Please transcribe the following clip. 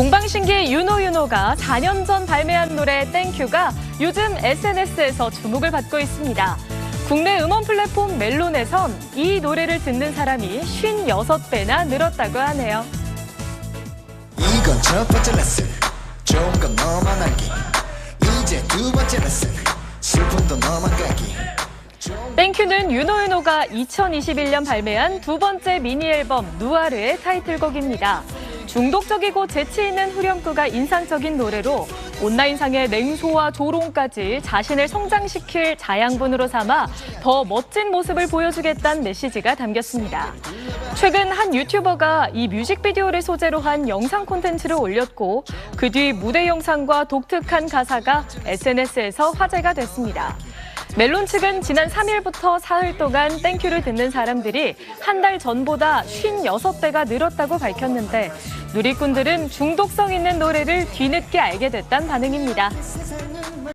동방신기 윤호윤호가 4년 전 발매한 노래 땡큐가 요즘 SNS에서 주목을 받고 있습니다. 국내 음원 플랫폼 멜론에선 이 노래를 듣는 사람이 56배나 늘었다고 하네요. 이건 첫 번째 레슨 좋은 건 너만 알기 이제 두 번째 레슨 슬픔도 너만 가기 땡큐는 윤호윤호가 2021년 발매한 두 번째 미니 앨범 누아르의 타이틀곡입니다. 중독적이고 재치 있는 후렴구가 인상적인 노래로 온라인상의 냉소와 조롱까지 자신을 성장시킬 자양분으로 삼아 더 멋진 모습을 보여주겠다는 메시지가 담겼습니다. 최근 한 유튜버가 이 뮤직비디오를 소재로 한 영상 콘텐츠를 올렸고 그 뒤 무대 영상과 독특한 가사가 SNS에서 화제가 됐습니다. 멜론 측은 지난 3일부터 사흘 동안 땡큐를 듣는 사람들이 한 달 전보다 56배가 늘었다고 밝혔는데 누리꾼들은 중독성 있는 노래를 뒤늦게 알게 됐다는 반응입니다.